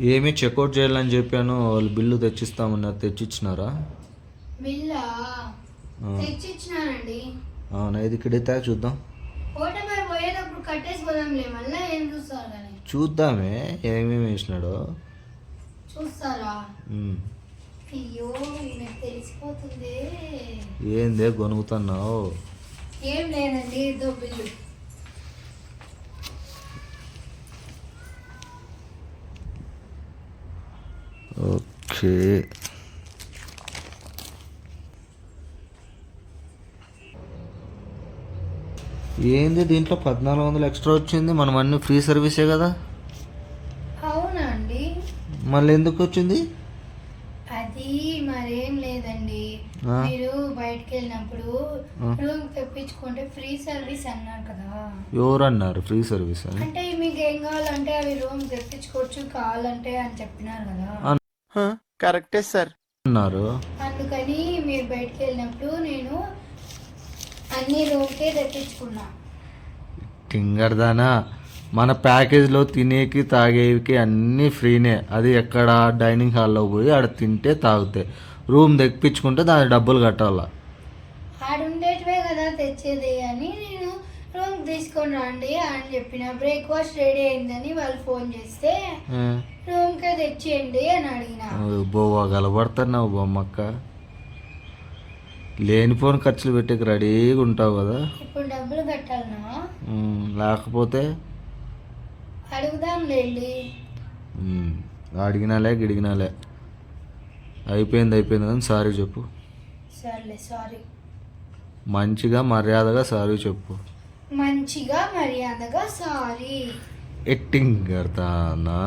ఏమీ చెక్అవుట్ చేయాలని చెప్పాను వాళ్ళు బిల్లు తెచ్చిస్తామన్నారు తెచ్చిచ్చినారా? బిల్లా? ఆ. తెచ్చిచ్చినానండి. అవునా? ఇది ఇక్కడైతే చూద్దాం. ఓటమి పోయేటప్పుడు కట్టేసి పోదాంలే మళ్ళీ ఏం చూస్తారు కానీ చూద్దామే ఏమేమి వేసినాడో. చూస్తారా? ఉమ్. అయ్యో నాకు తెలిసిపోతుంది. ఏందే గొనుగుతున్నావు? ఏం లేదండి బిల్లు. ఓకే ఏంది దీంట్లో పద్నాలుగు వందలు ఎక్స్ట్రా వచ్చింది? మనం అన్ని ఫ్రీ సర్వీసే కదా? అవునా అండి మళ్ళీ ఎందుకు వచ్చింది? అది మరేం లేదండి. మీరు బయటకు వెళ్ళినప్పుడు. రూమ్ తెప్పించుకుంటే ఫ్రీ సర్వీస్ అన్నారు కదా. ఎవరు అన్నారు ఫ్రీ సర్వీస్ అని? అంటే మీకు ఏం కావాలంటే అవి రూమ్ తెప్పించుకోవచ్చు కావాలంటే అని చెప్పినారు కదా. కరెక్టే సార్. అన్నారు. అందుకని మీరు బయటకు వెళ్ళినప్పుడు నేను అన్ని రూమ్కే తెప్పించుకున్నా. టింగర్దానా? మన ప్యాకేజ్లో తినేకి తాగేకి అన్నీ ఫ్రీనే. అది ఎక్కడ? డైనింగ్ హాల్లో పోయి ఆడ తింటే తాగుతాయి రూమ్ తెప్పించుకుంటే దాని డబ్బులు కట్టాల? ఆడుండేటివే కదా తెచ్చేది అని నేను రూమ్ తీసుకొని రండి అని చెప్పిన. బ్రేక్ఫాస్ట్ రెడీ అయిందని వాళ్ళు ఫోన్ చేస్తే ఏ, రూమ్కే తెచ్చేయండి అని అడిగిన. బోవా గలబడుతున్నావు బొమ్మక్క లేనిపోని ఖర్చులు పెట్టేకి రెడీగా ఉంటావు కదా. ఇప్పుడు డబ్బులు కట్టాలనా? లేకపోతే? అడుగుదాంలేండి ఉమ్, అడిగినాలే గిడిగినాలే. అయిపోయింది అయిపోయింది కానీ సారీ చెప్పు. సర్లే సారీ. మంచిగా మర్యాదగా సారీ చెప్పు. మంచిగా మర్యాదగా సారీ. ఎట్టింగ్ కడతానా?